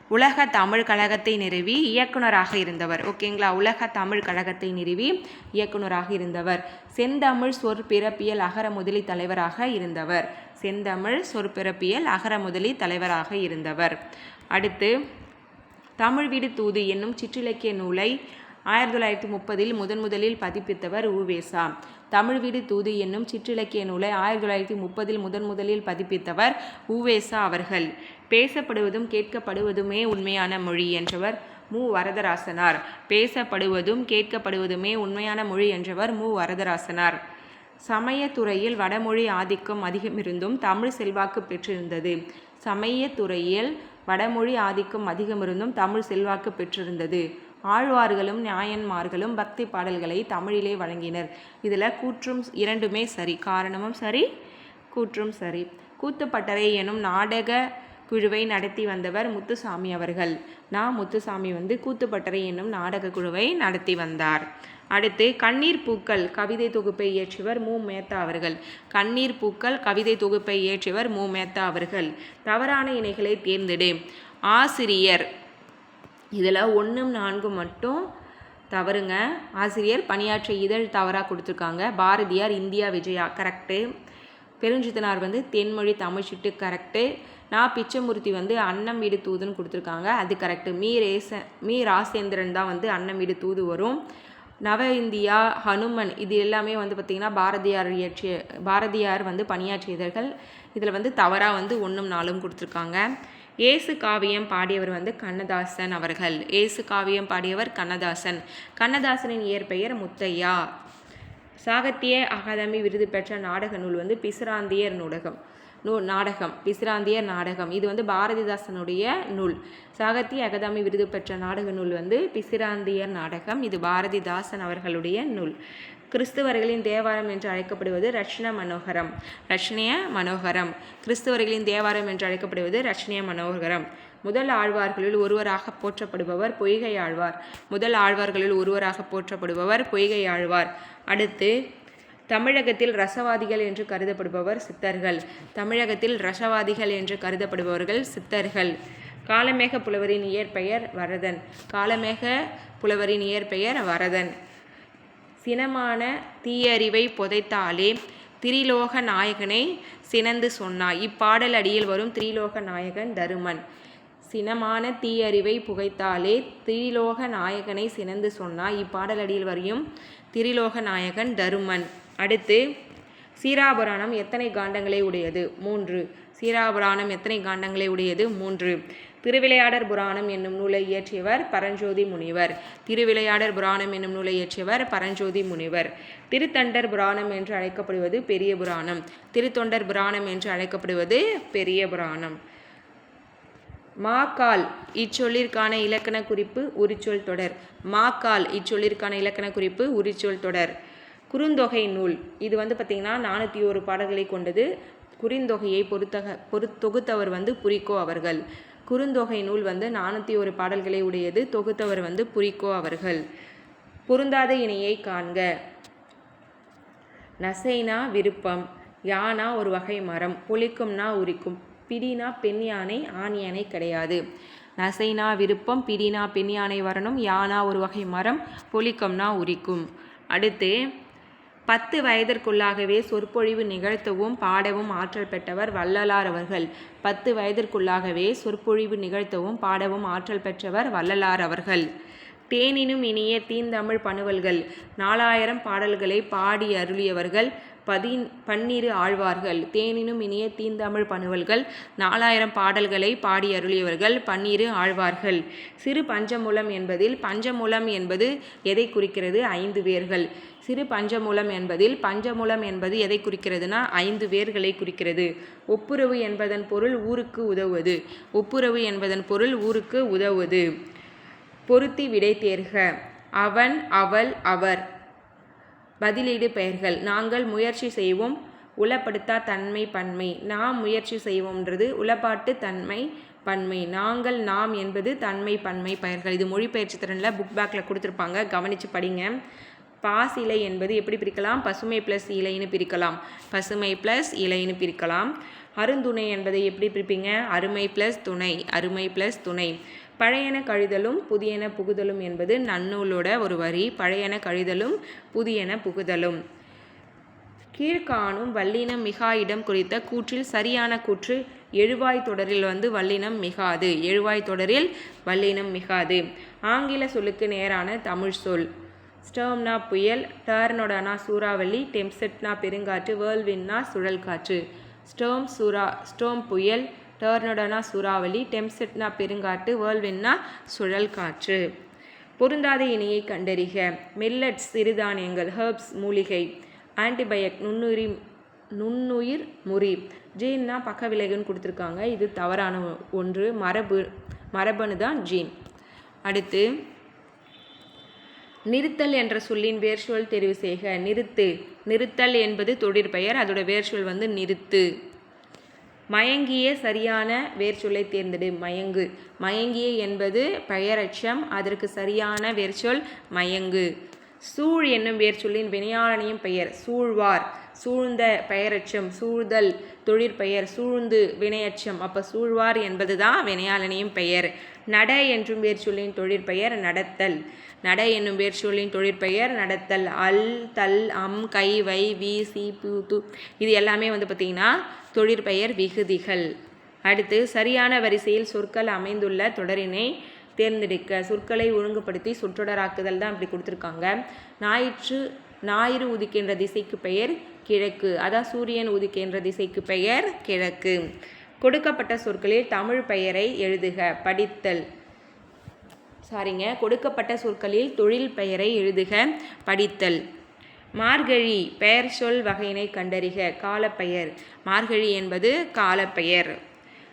உலக தமிழ் கழகத்தை நிறுவி இயக்குனராக இருந்தவர். ஓகேங்களா? உலக தமிழ் கழகத்தை நிறுவி இயக்குனராக இருந்தவர். செந்தமிழ் சொற்பிறப்பியல் அகர முதலி தலைவராக இருந்தவர். செந்தமிழ் சொற்பிறப்பியல் அகர முதலி தலைவராக இருந்தவர். அடுத்து தமிழ் வீடு தூது என்னும் சிற்றிலக்கிய நூலை ஆயிரத்தி தொள்ளாயிரத்தி முப்பதில் முதன் முதலில் பதிப்பித்தவர் உவேசா தமிழ் வீடு தூது என்னும் சிற்றிலக்கிய நூலை ஆயிரத்தி தொள்ளாயிரத்தி முப்பதில் முதன் முதலில் பதிப்பித்தவர் உவேசா அவர்கள். பேசப்படுவதும் கேட்கப்படுவதுமே உண்மையான மொழி என்றவர் மு. வரதராசனார். பேசப்படுவதும் கேட்கப்படுவதுமே உண்மையான மொழி என்றவர் மு. வரதராசனார். சமயத்துறையில் வடமொழி ஆதிக்கம் அதிகமிருந்தும் தமிழ் செல்வாக்கு பெற்றிருந்தது. சமயத்துறையில் வடமொழி ஆதிக்கம் அதிகமிருந்தும் தமிழ் செல்வாக்கு பெற்றிருந்தது. ஆழ்வார்களும் நியாயன்மார்களும் பக்தி பாடல்களை தமிழிலே வழங்கினர். இதில் கூற்றும் இரண்டுமே சரி. காரணமும் சரி கூற்றும் சரி. கூத்துப்பட்டறை எனும் நாடக குழுவை நடத்தி வந்தவர் முத்துசாமி அவர்கள். நான் முத்துசாமி வந்து கூத்துப்பட்டறை என்னும் நாடக குழுவை நடத்தி வந்தார். அடுத்து கண்ணீர் பூக்கள் கவிதை தொகுப்பை இயற்றியவர் மு. மேத்தா அவர்கள். கண்ணீர் பூக்கள் கவிதை தொகுப்பை இயற்றியவர் மு. மேத்தா அவர்கள். தவறான இணைகளை தேர்ந்தெடு. ஆசிரியர். இதில் ஒன்றும் நான்கும் மட்டும் தவறுங்க. ஆசிரியர் பணியாற்றிய இதழ் தவறாக கொடுத்துருக்காங்க. பாரதியார் இந்தியா விஜயா. கரெக்டு பெருஞ்சித்தனார் வந்து தென்மொழி தமிழ்ச்சிட்டு கரெக்டு நான் பிச்சைமூர்த்தி வந்து அன்னம் வீடு தூதுன்னு கொடுத்துருக்காங்க. அது கரெக்டு மீ ரேச மீ. ராசேந்திரன் தான் வந்து அன்னம் வீடு தூது வரும். நவ இந்தியா ஹனுமன் இது எல்லாமே வந்து பார்த்திங்கன்னா பாரதியார் இயற்றிய பாரதியார் வந்து பணியாற்றியதர்கள் இதில் வந்து தவறாக வந்து ஒன்றும் நாளும் கொடுத்துருக்காங்க. ஏசு காவியம் பாடியவர் வந்து கண்ணதாசன் அவர்கள். ஏசு காவியம் பாடியவர் கண்ணதாசன். கண்ணதாசனின் இயற்பெயர் முத்தையா. சாகித்ய அகாதமி விருது பெற்ற நாடக நூல் வந்து பிசுராந்தியர் நூடகம் நூ நாடகம் பிசிராந்தியர் நாடகம். இது வந்து பாரதிதாசனுடைய நூல். சாகித்ய அகாதமி விருது பெற்ற நாடக நூல் வந்து பிசிராந்தியர் நாடகம். இது பாரதிதாசன் அவர்களுடைய நூல். கிறிஸ்தவர்களின் தேவாரம் என்று அழைக்கப்படுவது ரஷ்ன மனோகரம். ரஷ்னிய மனோகரம். கிறிஸ்தவர்களின் தேவாரம் என்று அழைக்கப்படுவது ரஷ்னிய மனோகரம். முதல் ஆழ்வார்களில் ஒருவராக போற்றப்படுபவர் பொய்கை ஆழ்வார். முதல் ஆழ்வார்களில் ஒருவராக போற்றப்படுபவர் பொய்கை ஆழ்வார். அடுத்து தமிழகத்தில் ரசவாதிகள் என்று கருதப்படுபவர் சித்தர்கள். தமிழகத்தில் ரசவாதிகள் என்று கருதப்படுபவர்கள் சித்தர்கள். காலமேக புலவரின் இயற்பெயர் வரதன். காலமேக புலவரின் இயற்பெயர் வரதன். சினமான தீயறிவை புதைத்தாலே திரிலோக நாயகனை சினந்து சொன்னாய். இப்பாடல் அடியில் வரும் திரிலோக நாயகன் தருமன். சினமான தீயறிவை புகைத்தாலே திரிலோக நாயகனை சினந்து சொன்னாய். இப்பாடல் அடியில் வரையும் திரிலோக நாயகன் தருமன். அடுத்து சீராபுராணம் எத்தனை காண்டங்களை உடையது? மூன்று. சீராபுராணம் எத்தனை காண்டங்களை உடையது? மூன்று. திருவிளையாடர் புராணம் என்னும் நூலை இயற்றியவர் பரஞ்சோதி முனிவர். திருவிளையாடர் புராணம் என்னும் நூலை இயற்றியவர் பரஞ்சோதி முனிவர். திருத்தண்டர் புராணம் என்று அழைக்கப்படுவது பெரிய புராணம். திருத்தொண்டர் புராணம் என்று அழைக்கப்படுவது பெரிய புராணம். மாக்கால் இச்சொல்லிற்கான இலக்கண குறிப்பு உரிச்சொல் தொடர். மாக்கால் இச்சொல்லிற்கான இலக்கண குறிப்பு உரிச்சொல் தொடர். குறுந்தொகை நூல். இது வந்து பார்த்திங்கன்னா நானூற்றி ஒரு பாடல்களை கொண்டது. குறுந்தொகையை பொறுத்தக பொறு தொகுத்தவர் வந்து புரிக்கோ அவர்கள். குறுந்தொகை நூல் வந்து நானூற்றி ஒரு பாடல்களை உடையது. தொகுத்தவர் வந்து புரிக்கோ அவர்கள். பொருந்தாத இணையை காண்க. நசைனா விருப்பம் யானா ஒரு வகை மரம் புளிக்கும்னா உரிக்கும் பிடினா பெண் யானை ஆண் யானை கிடையாது. நசைனா விருப்பம் பிடினா பெண் யானை வரணும் யானா ஒரு வகை மரம் பொலிக்கம்னா உரிக்கும். அடுத்து பத்து வயதிற்குள்ளாகவே சொற்பொழிவு நிகழ்த்தவும் பாடவும் ஆற்றல் பெற்றவர் வள்ளலார் அவர்கள். பத்து வயதிற்குள்ளாகவே சொற்பொழிவு நிகழ்த்தவும் பாடவும் ஆற்றல் பெற்றவர் வள்ளலார் அவர்கள். தேனினும் இனிய தீந்தமிழ் பணுவல்கள். நாலாயிரம் பாடல்களை பாடி அருளியவர்கள். பதின் பன்னிரு ஆழ்வார்கள். தேனினும் இனிய தீந்தமிழ் பணுவல்கள் நாலாயிரம் பாடல்களை பாடி அருளியவர்கள் பன்னிரு ஆழ்வார்கள். சிறு பஞ்சமூலம் என்பதில் பஞ்சமூலம் என்பது எதை குறிக்கிறது? ஐந்து வேர்கள். சிறு பஞ்சமூலம் என்பதில் பஞ்சமூலம் என்பது எதை குறிக்கிறதுனா ஐந்து வேர்களை குறிக்கிறது. ஒப்புரவு என்பதன் பொருள் ஊருக்கு உதவுவது. ஒப்புரவு என்பதன் பொருள் ஊருக்கு உதவுவது. பொருத்தி விடை தேர்க. அவன் அவள் அவர். பதிலீடு பெயர்கள். நாங்கள் முயற்சி செய்வோம். உளப்படுத்தா தன்மை பன்மை. நாம் முயற்சி செய்வோம்ன்றது உளப்பாட்டு தன்மை பன்மை. நாங்கள் நாம் என்பது தன்மை பன்மை பெயர்கள். இது மொழிபெயர்ச்சி திறனில் புக் பேக்கில் கொடுத்துருப்பாங்க. கவனித்து படிங்க. பாஸ் இலை என்பது எப்படி பிரிக்கலாம்? பசுமை ப்ளஸ் இலைன்னு பிரிக்கலாம். பசுமை ப்ளஸ் இலைன்னு பிரிக்கலாம். அருந்துணை என்பதை எப்படி பிரிப்பீங்க? அருமை ப்ளஸ் துணை. அருமை ப்ளஸ் துணை. பழையன கழிதலும் புதியன புகுதலும் என்பது நன்னூலோட ஒரு வரி. பழையன கழிதலும் புதியன புகுதலும். கீழ்காணும் வல்லினம் மிகா இடம் குறித்த கூற்றில் சரியான கூற்று எழுவாய் தொடரில் வந்து வல்லினம் மிகாது. எழுவாய் தொடரில் வல்லினம் மிகாது. ஆங்கில சொல்லுக்கு நேரான தமிழ் சொல். ஸ்டர்ம்னா புயல் டர்னோடனா சூறாவளி டெம்செட்னா பெருங்காற்று வேர்ல்வின்னா சுழல் காற்று ஸ்டோம் சூறா ஸ்டோம் புயல் டர்னோடனா சூறாவளி டெம்செட்னா பெருங்காற்று வேர்ல்வின்னா சுழல் காற்று பொருந்தாத இணையை கண்டறிக. மில்லட்ஸ் சிறுதானியங்கள் ஹெர்ப்ஸ் மூலிகை ஆன்டிபயக் நுண்ணுயிரி நுண்ணுயிர் முறி. ஜீன்னா பக்க விளைவுன்னு கொடுத்துருக்காங்க. இது தவறான ஒன்று. மரபு மரபணு தான் ஜீன். அடுத்து நிறுத்தல் என்ற சொல்லின் வேர்ச்சொல் தெரிவு செய்க. நிறுத்து. நிறுத்தல் என்பது தொழிற்பெயர். அதோட வேர்ச்சொல் வந்து நிறுத்து. மயங்கிய சரியான வேர்ச்சொல்லை தேர்ந்தெடு. மயங்கு. மயங்கிய என்பது பெயரட்சம் அதற்கு சரியான வேர்ச்சொல் மயங்கு. சூழ் என்னும் வேர்ச்சொல்லின் வினையாளனையும் பெயர். சூழ்வார். சூழ்ந்த பெயரச்சம் சூழ்தல் தொழிற்பெயர் சூழ்ந்து வினையச்சம். அப்போ சூழ்வார் என்பது தான் வினையாளனையும் பெயர். நட என்றும் வேர்ச்சொல்லின் தொழிற்பெயர் நடத்தல். நட என்னும் வேர்ச்சொல்லின் தொழிற்பெயர் நடத்தல். அல் தல் அம் கை வை வி சி பு து. இது எல்லாமே வந்து பார்த்திங்கன்னா தொழிற்பெயர் விகுதிகள். அடுத்து சரியான வரிசையில் சொற்கள் அமைந்துள்ள தொடரினை தேர்ந்தெடுக்க சொற்களை ஒழுங்குபடுத்தி சொற்றொடராக்குதல் தான் அப்படி கொடுத்துருக்காங்க. ஞாயிற்று ஞாயிறு உதிக்கின்ற திசைக்கு பெயர் கிழக்கு. அதான் சூரியன் உதிக்கின்ற திசைக்கு பெயர் கிழக்கு. கொடுக்கப்பட்ட சொற்களில் தமிழ் பெயரை எழுதுக. படித்தல். சாரிங்க. கொடுக்கப்பட்ட சொற்களில் தொழில் பெயரை எழுதுக. படித்தல். மார்கழி பெயர் சொல் வகையினை கண்டறிக காலப்பெயர். மார்கழி என்பது காலப்பெயர்.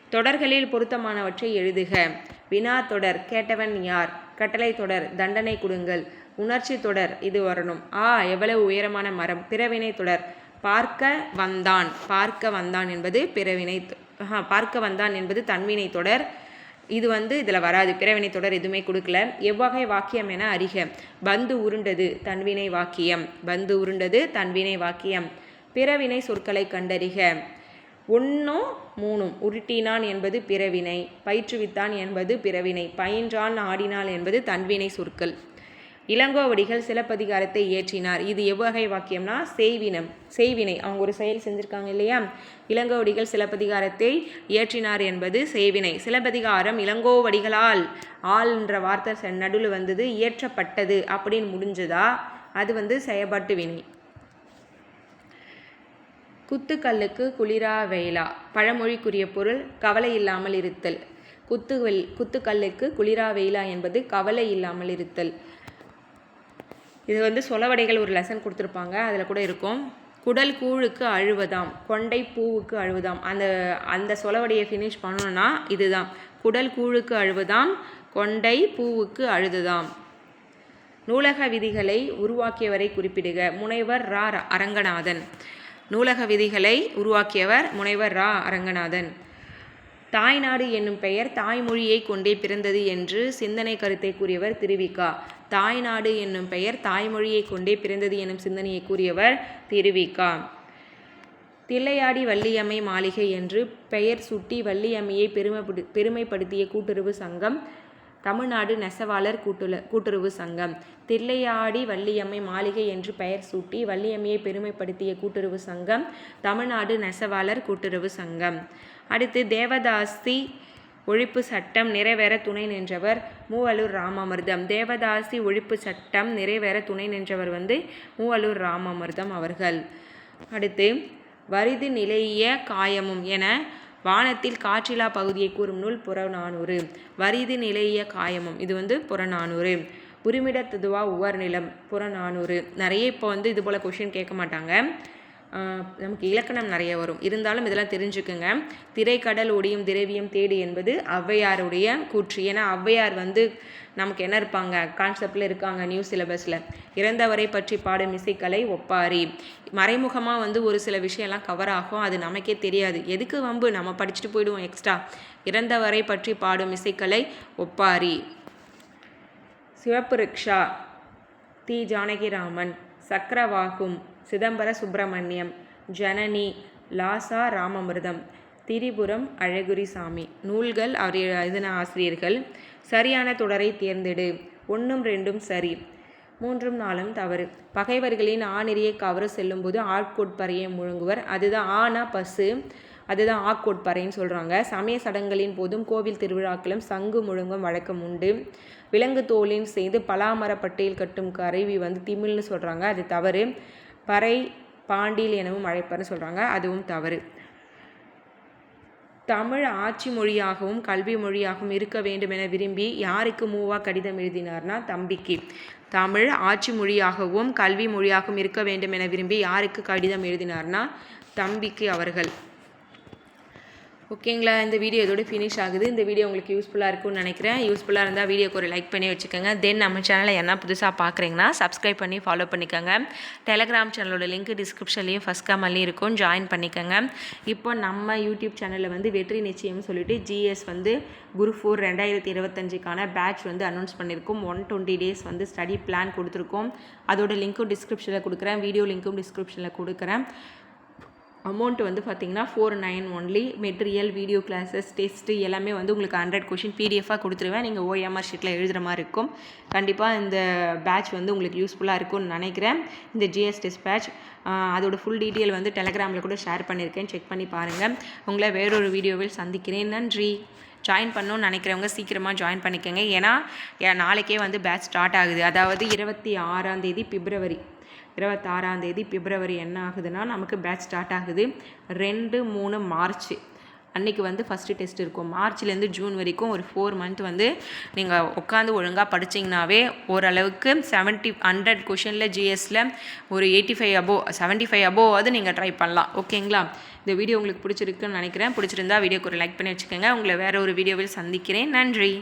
தொடர்களில் பொருத்தமானவற்றை எழுதுக. வினா தொடர் கேட்டவன் யார்? கட்டளை தொடர் தண்டனை கொடுங்கள். உணர்ச்சி தொடர் இது வரணும். ஆ எவ்வளவு உயரமான மரம்? பிறவினை தொடர். பார்க்க வந்தான். பார்க்க வந்தான் என்பது பிறவினை பார்க்க வந்தான் என்பது தன்வினை தொடர். இது வந்து இதில் வராது. பிறவினை தொடர் எதுவுமே கொடுக்கல. எவ்வகை வாக்கியம் என அறிக. பந்து உருண்டது தன்வினை வாக்கியம். பந்து உருண்டது தன்வினை வாக்கியம். பிறவினை சொற்களை கண்டறிக. ஒன்றும் மூணும் உருட்டினான் என்பது பிறவினை. பயிற்றுவித்தான் என்பது பிறவினை. பயின்றான் ஆடினாள் என்பது தன்வினை சொற்கள். இளங்கோவடிகள் சிலப்பதிகாரத்தை இயற்றினார். இது எவ்வகை வாக்கியம்னா செய்வினம் செய்வினை. அவங்க ஒரு செயல் செஞ்சுருக்காங்க இல்லையா? இளங்கோவடிகள் சிலப்பதிகாரத்தை இயற்றினார் என்பது செய்வினை. சிலப்பதிகாரம் இளங்கோவடிகளால் ஆள்ன்ற வார்த்தை நடுவில் வந்தது இயற்றப்பட்டது அப்படின்னு முடிஞ்சதா? அது வந்து செயல்பாட்டு வினை. குத்துக்கல்லுக்கு குளிரா வேளா பழமொழிக்குரிய பொருள் கவலை இல்லாமல் இருத்தல். குத்துவெல் குத்துக்கல்லுக்கு குளிரா வெயிலா என்பது கவலை இல்லாமல் இருத்தல். இது வந்து சொலவடைகள் ஒரு லெசன் கொடுத்துருப்பாங்க அதில் கூட இருக்கும். குடல் கூழுக்கு அழுவதாம் கொண்டை பூவுக்கு அழுவதாம். அந்த அந்த சொலவடையை ஃபினிஷ் பண்ணணும்னா இதுதான். குடல் கூழுக்கு அழுவதாம் கொண்டை பூவுக்கு அழுதுதாம். நூலக விதிகளை உருவாக்கியவரை குறிப்பிடுக. முனைவர் ரா ர- அரங்கநாதன். நூலக விதிகளை உருவாக்கியவர் முனைவர் ரா அரங்கநாதன். தாய்நாடு என்னும் பெயர் தாய்மொழியை கொண்டே பிறந்தது என்று சிந்தனை கருத்தை கூறியவர் திருவிக்கா தாய்நாடு என்னும் பெயர் தாய்மொழியை கொண்டே பிறந்தது எனும் சிந்தனையை கூறியவர் திருவிக்கா தில்லையாடி வள்ளியம்மை மாளிகை என்று பெயர் சூட்டி வள்ளியம்மையை பெருமைப்படு பெருமைப்படுத்திய கூட்டுறவு சங்கம் தமிழ்நாடு நெசவாளர் கூட்டுல கூட்டுறவு சங்கம். தில்லையாடி வள்ளியம்மை மாளிகை என்று பெயர் சூட்டி வள்ளியம்மையை பெருமைப்படுத்திய கூட்டுறவு சங்கம் தமிழ்நாடு நெசவாளர் கூட்டுறவு சங்கம். அடுத்து தேவதாசி ஒழிப்பு சட்டம் நிறைவேற துணை நின்றவர் மூவலூர் ராமாமிர்தம். தேவதாசி ஒழிப்பு சட்டம் நிறைவேற துணை நின்றவர் வந்து மூவலூர் ராமாமிர்தம் அவர்கள். அடுத்து வரிது நிலைய காயமும் என வானத்தில் காற்றிலா பகுதியை கூறும் நூல் புறநானூறு. வரிது நிலைய காயமும் இது வந்து புறநானூறு. உரிமிடத்துதுவா உவர் நிலம் புறநானூறு. நிறைய இப்போ வந்து இது போல் கொஷின் கேட்க மாட்டாங்க. நமக்கு இலக்கணம் நிறைய வரும். இருந்தாலும் இதெல்லாம் தெரிஞ்சுக்குங்க. திரைக்கடல் ஒடியும் திரவியம் தேடு என்பது ஔவையாருடைய கூற்று. ஏன்னா ஔவையார் வந்து நமக்கு என்ன இருப்பாங்க? கான்செப்டில் இருக்காங்க நியூ சிலபஸில் இறந்தவரை பற்றி பாடும் இசைக்கலை ஒப்பாரி. மறைமுகமாக வந்து ஒரு சில விஷயம்லாம் கவர் ஆகும். அது நமக்கே தெரியாது. எதுக்கு வம்பு? நம்ம படிச்சுட்டு போயிடுவோம் எக்ஸ்ட்ரா இறந்தவரை பற்றி பாடும் இசைக்கலை ஒப்பாரி. சிவப்பு ரிக்ஷா. தி. ஜானகிராமன். சக்கரவாகும். சிதம்பர சுப்பிரமணியம் ஜனனி லாசா ராமமிர்தம் திரிபுரம் அழகுரிசாமி. நூல்கள் அவர் எழுதின ஆசிரியர்கள் சரியான தொடரை தேர்ந்தெடு. ஒன்றும் ரெண்டும் சரி. மூன்றும் நாளும் தவறு. பகைவர்களின் ஆநெறியை கவர செல்லும்போது ஆட்கொட்பறையை முழங்குவர். அதுதான் ஆனா பசு அதுதான் ஆக்கோட்பறைன்னு சொல்கிறாங்க சமய சடங்குகளின் போதும் கோவில் திருவிழாக்களும் சங்கு முழங்கும் வழக்கம் உண்டு. விலங்கு தோலின் செய்து பலாமரப்பட்டையில் கட்டும் கருவி வந்து திமிழ்னு சொல்கிறாங்க அது தவறு. பறை பாண்டியல் எனவும் அழைப்பார்னு சொல்கிறாங்க அதுவும் தவறு. தமிழ் ஆட்சி மொழியாகவும் கல்வி மொழியாகவும் இருக்க வேண்டும் என விரும்பி யாருக்கு மூவா கடிதம் எழுதினார்னா தம்பிக்கு. தமிழ் ஆட்சி மொழியாகவும் கல்வி மொழியாகவும் இருக்க வேண்டும் என விரும்பி யாருக்கு கடிதம் எழுதினார்னா தம்பிக்கு அவர்கள். ஓகேங்களா? இந்த வீடியோ இதோட ஃபினிஷ் ஆகுது. இந்த வீடியோ உங்களுக்கு யூஸ்ஃபுல்லாக இருக்கும்னு நினைக்கிறேன். யூஸ்ஃபுல்லாக இருந்தால் வீடியோக்கு ஒரு லைக் பண்ணி வச்சுக்கோங்க. தென் நம்ம சேனலை என்ன புதுசாக பார்க்குறீங்கன்னா சப்ஸ்கிரைப் பண்ணி ஃபாலோ பண்ணிக்கோங்க. டெலகிராம் சேனலோட லிங்க் டிஸ்கிரிப்ஷன்லேயும் ஃபஸ்ட் கமெண்ட்லேயும் இருக்கும். ஜாயின் பண்ணிக்கோங்க. இப்போ நம்ம யூடியூப் சேனலில் வந்து வெற்றி நிச்சயம் சொல்லிட்டு ஜிஎஸ் வந்து குரு ஃபோர் ரெண்டாயிரத்தி இருபத்தஞ்சுக்கான பேட்ச் வந்து அனௌன்ஸ் பண்ணியிருக்கோம் ஒன் டுவெண்ட்டி டேஸ் வந்து ஸ்டடி பிளான் கொடுத்துருக்கோம். அதோட லிங்க்கும் டிஸ்கிரிப்ஷனில் கொடுக்குறேன். வீடியோ லிங்க்கும் டிஸ்கிரிப்ஷனில் கொடுக்குறேன். அமௌண்ட் வந்து பார்த்தீங்கன்னா four nine only material video classes test எல்லாமே வந்து உங்களுக்கு ஹண்ட்ரட் கொஷின் பிடிஎஃபாக கொடுத்துருவேன். நீங்கள் ஓஎம்ஆர் ஷீட்டில் எழுதுகிற மாதிரி இருக்கும். கண்டிப்பாக இந்த பேட்ச் வந்து உங்களுக்கு யூஸ்ஃபுல்லாக இருக்கும்னு நினைக்கிறேன். இந்த ஜிஎஸ் டெஸ்ட் பேட்ச் அதோட ஃபுல் டீட்டெயில் வந்து டெலகிராமில் கூட ஷேர் பண்ணியிருக்கேன். செக் பண்ணி பாருங்கள் உங்களை வேறொரு வீடியோவில் சந்திக்கிறேன். நன்றி. ஜாயின் பண்ணணும்னு நினைக்கிறவங்க சீக்கிரமாக ஜாயின் பண்ணிக்கோங்க. ஏன்னா நாளைக்கே வந்து பேட்ச் ஸ்டார்ட் ஆகுது. அதாவது இருபத்தி ஆறாம் தேதி பிப்ரவரி இருபத்தாறாம் தேதி பிப்ரவரி என்ன ஆகுதுன்னா நமக்கு பேட்ச் ஸ்டார்ட் ஆகுது. ரெண்டு மூணு மார்ச். அன்றைக்கி வந்து ஃபஸ்ட்டு டெஸ்ட் இருக்கும். மார்ச்லேருந்து ஜூன் வரைக்கும் ஒரு ஃபோர் மந்த் வந்து நீங்கள் உட்காந்து ஒழுங்காக படிச்சிங்கனாவே ஓரளவுக்கு செவன்ட்டி ஹண்ட்ரட் கொஷனில் ஜிஎஸில் ஒரு eighty five above seventy five அபோவாவது நீங்கள் ட்ரை பண்ணலாம். ஓகேங்களா இந்த வீடியோ உங்களுக்கு பிடிச்சிருக்குன்னு நினைக்கிறேன். பிடிச்சிருந்தா வீடியோக்கு ஒரு லைக் பண்ணி வச்சுக்கோங்க. உங்களை வேறு ஒரு வீடியோவில் சந்திக்கிறேன். நன்றி.